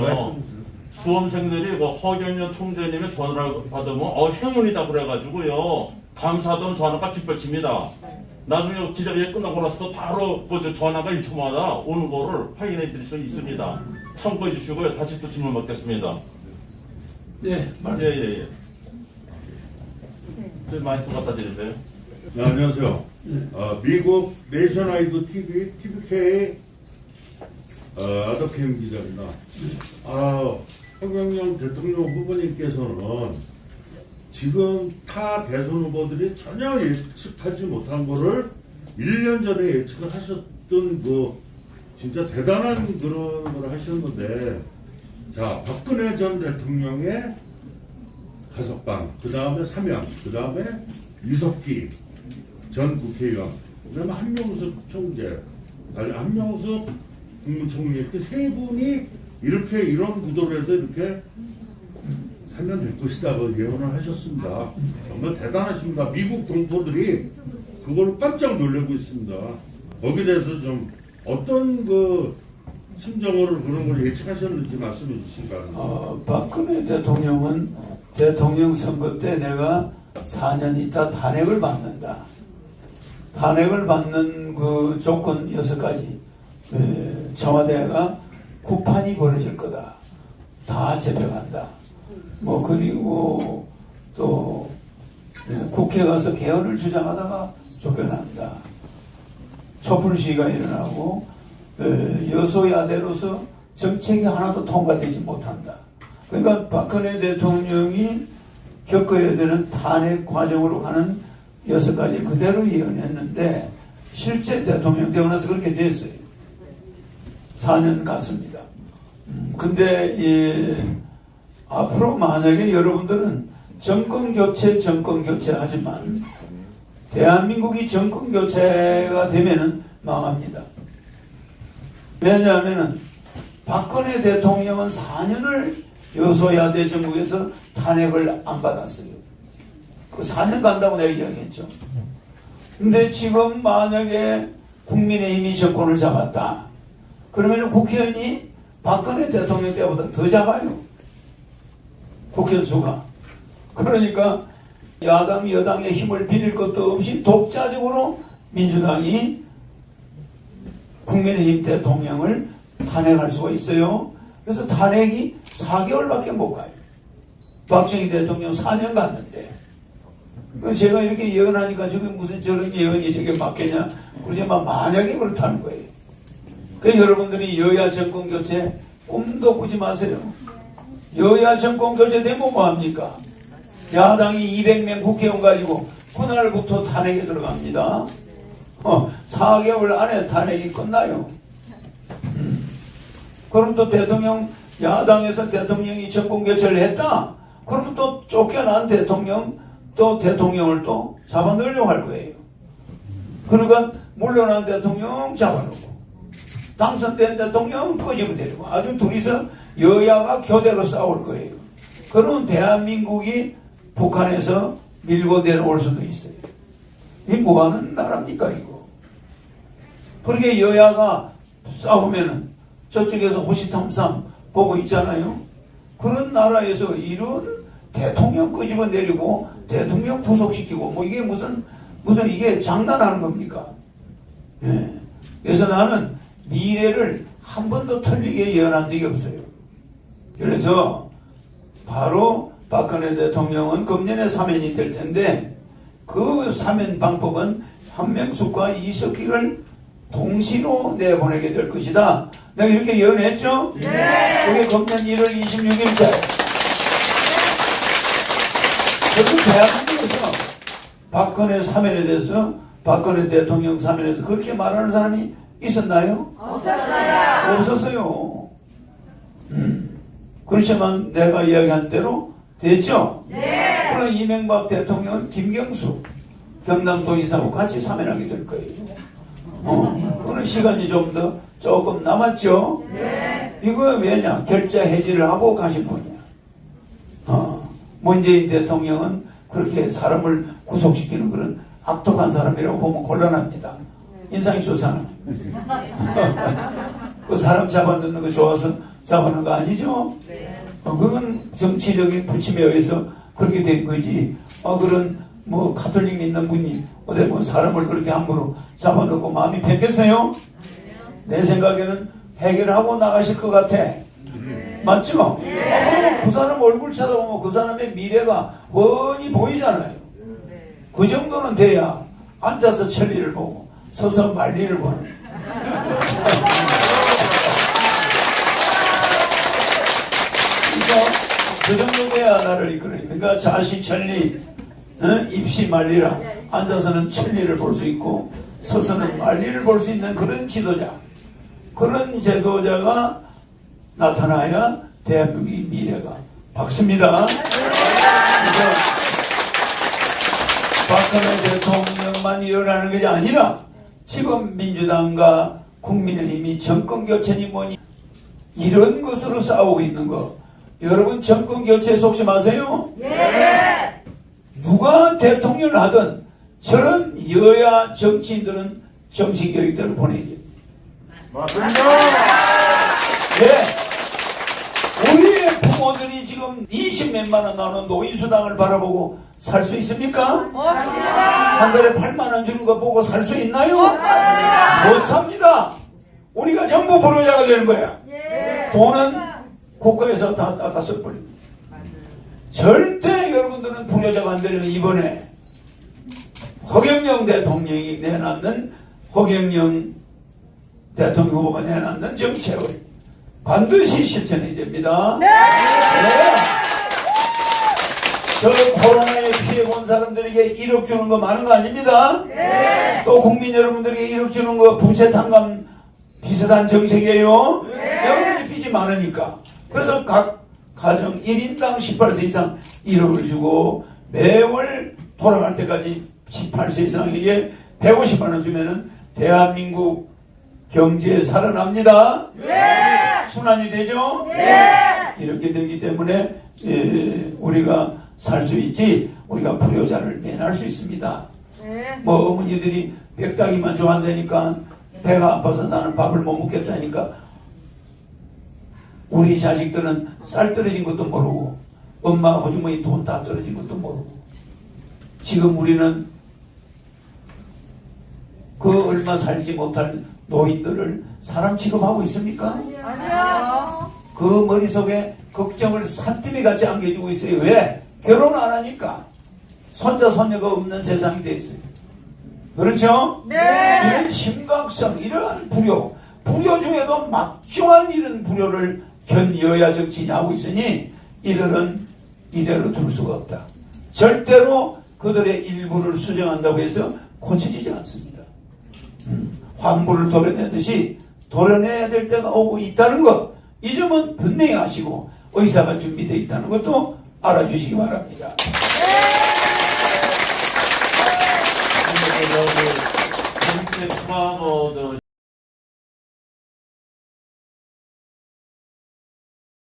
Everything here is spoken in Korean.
보면요. 수험생들이 뭐 허경영 총재님의 전화를 받으면 어 행운이다 그래가지고요. 감사동 전화가 뒷받칩니다. 나중에 기자회견 끝나고 나서도 바로 그 전화가 1초마다 오는 거를 확인해 드릴 수 있습니다. 참고해 주시고요. 다시 또 질문 받겠습니다. 네, 말씀. 예 예 예. 좀 마이크 갖다 드리세요. 네, 안녕하세요. 어, 미국 내셔널아이드 TV, TVK 어, 아더캠 기자입니다. 아, 홍경영 대통령 후보님께서는 지금 타 대선 후보들이 전혀 예측하지 못한 거를 1년 전에 예측을 하셨던 그 진짜 대단한 그런 걸 하셨는데 자, 박근혜 전 대통령의 다섯 방, 그 다음에 삼양, 그 다음에 이석기 전 국회의원, 그 다음에 한명숙 총재, 아니 한명숙 국무총리 이렇게 세 분이 이렇게 이런 구도로 해서 이렇게 살면 될 것이다고 예언을 하셨습니다. 정말 대단하십니다. 미국 동포들이 그걸로 깜짝 놀라고 있습니다. 거기에 대해서 좀 어떤 그 심정으로 그런 걸 예측하셨는지 말씀해 주시기. 어, 박근혜 대통령은 대통령 선거 때 내가 4년 있다 탄핵을 받는다. 탄핵을 받는 그 조건 여섯 가지. 에, 청와대가 구판이 벌어질 거다. 다 잡혀간다. 뭐 그리고 또 에, 국회 가서 개헌을 주장하다가 쫓겨난다. 촛불 시위가 일어나고 에, 여소야대로서 정책이 하나도 통과되지 못한다. 그러니까 박근혜 대통령이 겪어야 되는 탄핵 과정으로 가는 여섯 가지 그대로 예언했는데 실제 대통령 되고 나서 그렇게 됐어요. 4년 갔습니다. 음, 근데 예, 앞으로 만약에 여러분들은 정권 교체, 정권 교체 하지만 대한민국이 정권 교체가 되면은 망합니다. 왜냐하면은 박근혜 대통령은 4년을 여소야대 정국에서 탄핵을 안 받았어요. 그 4년 간다고 내가 이야기했죠. 근데 지금 만약에 국민의힘이 정권을 잡았다. 그러면 국회의원이 박근혜 대통령 때보다 더 작아요. 국회의원 수가. 그러니까 야당, 여당의 힘을 빌릴 것도 없이 독자적으로 민주당이 국민의힘 대통령을 탄핵할 수가 있어요. 그래서 탄핵이 4개월밖에 못 가요. 박정희 대통령 4년 갔는데. 그 제가 이렇게 예언하니까 저게 무슨 저런 예언이 저게 맞겠냐. 그러지만 만약에 그렇다는 거예요. 그 여러분들이 여야 정권 교체 꿈도 꾸지 마세요. 여야 정권 교체 되면 뭐합니까? 야당이 200명 국회의원 가지고 그날부터 탄핵에 들어갑니다. 어, 4개월 안에 탄핵이 끝나요. 음. 그럼 또 대통령, 야당에서 대통령이 정권 교체를 했다? 그러면 또 쫓겨난 대통령, 또 대통령을 또 잡아넣으려고 할 거예요. 그러니까 물러난 대통령 잡아놓고, 당선된 대통령 끄집어내리고, 아주 둘이서 여야가 교대로 싸울 거예요. 그러면 대한민국이 북한에서 밀고 내려올 수도 있어요. 이 뭐하는 나라입니까 이거? 그렇게 여야가 싸우면은 저쪽에서 호시탐탐 보고 있잖아요. 그런 나라에서 이런 대통령 끄집어 내리고 대통령 구속시키고 뭐 이게 무슨 무슨 이게 장난하는 겁니까? 예. 그래서 나는 미래를 한 번도 틀리게 예언한 적이 없어요. 그래서 바로 박근혜 대통령은 금년에 사면이 될 텐데 그 사면 방법은 한명숙과 이석기를 동시로 내보내게 될 것이다. 내가 이렇게 예언했죠? 네. 그게 금년 1월 26일자예요. 그리고 대한민국에서 박근혜 사면에 대해서 박근혜 대통령 사면에 대해서 그렇게 말하는 사람이 있었나요? 없었어요. 없었어요. 음. 그렇지만 내가 이야기한 대로 됐죠? 네. 그럼 이명박 대통령은 김경수 경남도지사하고 같이 사면하게 될 거예요. 어, 그는 시간이 좀 더 조금 남았죠? 네. 이거 왜냐? 결자 해지를 하고 가신 분이야. 어, 문재인 대통령은 그렇게 사람을 구속시키는 그런 악독한 사람이라고 보면 곤란합니다. 인상이 좋잖아. 그 사람 잡아넣는 거 좋아서 잡아놓은 거 아니죠? 어, 그건 정치적인 부침에 의해서 그렇게 된 거지. 어, 그런 뭐 카톨릭 믿는 분이 어디 뭐 사람을 그렇게 함부로 잡아놓고 마음이 변겠어요? 내 생각에는 해결하고 나가실 것 같아. 맞죠? 어, 그 사람 얼굴 쳐다보면 그 사람의 미래가 뻔히 보이잖아요. 그 정도는 돼야 앉아서 천리를 보고 서서 말리를 보는. 그러니까 그 정도 돼야 나를 이끌어요. 그러니까 자시 천리, 어? 입시 말리라. 앉아서는 천리를 볼 수 있고 서서는 말리를 볼 수 있는 그런 지도자. 그런 제도자가 나타나야 대한민국의 미래가 밝습니다. 그래서 박근혜 대통령만 일어나는 것이 아니라 지금 민주당과 국민의힘이 정권 교체니 뭐니 이런 것으로 싸우고 있는 거 여러분 정권 교체 속지 마세요. 누가 대통령을 하든 저런 여야 정치인들은 정치 교육대로 보내야 됩니다. 네. 우리의 부모들이 지금 20 몇만 원 나오는 노인수당을 바라보고 살 수 있습니까? 한 달에 8만 원 주는 거 보고 살 수 있나요? 못 삽니다. 우리가 전부 불효자가 되는 거야. 돈은 국가에서 다 닦아 써버리고. 절대 여러분들은 불효자가 안 되려면 이번에 허경영 대통령이 내놨는 허경영 대통령 후보가 내놨는 정책을 반드시 실천해야 됩니다. 네. 저 코로나에 피해 본 사람들에게 1억 주는 거 많은 거 아닙니다. 또 국민 여러분들에게 1억 주는 거 부채 탕감 비슷한 정책이에요. 여러분이 빚이 많으니까. 그래서 각 가정 1인당 18세 이상 1억을 주고 매월 돌아갈 때까지 18세 이상에게 150만 원 주면은 대한민국 경제 살아납니다. 순환이 되죠? 이렇게 되기 때문에 예, 우리가 살 수 있지 우리가 불효자를 면할 수 있습니다. 뭐 어머니들이 백닭이만 좋아한다니까 배가 아파서 나는 밥을 못 먹겠다니까 우리 자식들은 쌀 떨어진 것도 모르고 엄마 호주머니 돈 다 떨어진 것도 모르고 지금 우리는 그 얼마 살지 못할 노인들을 사람 취급하고 있습니까? 그 머릿속에 걱정을 산더미 같이 안겨주고 있어요. 왜? 결혼 안 하니까. 손자, 손녀가 없는 세상이 돼 있어요. 그렇죠? 이런 심각성, 이러한 불효, 불효 중에도 막중한 이런 불효를 현 여야 정치인이 하고 있으니 이들은 이대로 둘 수가 없다. 절대로 그들의 일부를 수정한다고 해서 고쳐지지 않습니다. 음, 환불을 도려내듯이 도려내야 될 때가 오고 있다는 것, 이 점은 분명히 아시고 의사가 준비되어 있다는 것도 알아주시기 바랍니다. 뭐